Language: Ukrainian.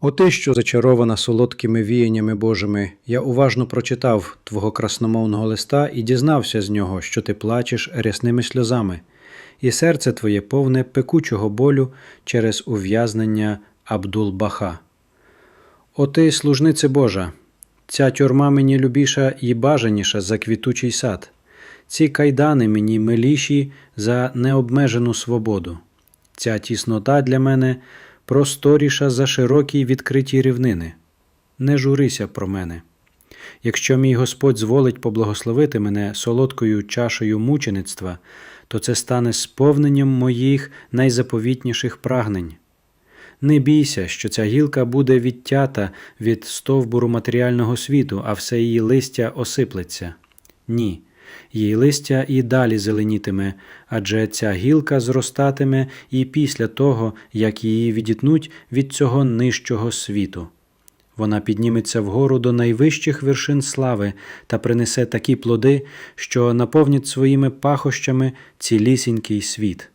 О що зачарована солодкими віяннями Божими, я уважно прочитав твого красномовного листа і дізнався з нього, що ти плачеш рясними сльозами, і серце твоє повне пекучого болю через ув'язнення Абдул-Баха. О ти, служнице Божа, ця тюрма мені любіша і бажаніша за квітучий сад, ці кайдани мені миліші за необмежену свободу. Ця тіснота для мене просторіша за широкі відкриті рівнини. Не журися про мене. Якщо мій Господь зволить поблагословити мене солодкою чашею мучеництва, то це стане сповненням моїх найзаповітніших прагнень. Не бійся, що ця гілка буде відтята від стовбуру матеріального світу, а все її листя осиплеться. Ні, її листя і далі зеленітиме, адже ця гілка зростатиме і після того, як її відітнуть від цього нижчого світу. Вона підніметься вгору до найвищих вершин слави та принесе такі плоди, що наповнять своїми пахощами цілісінький світ.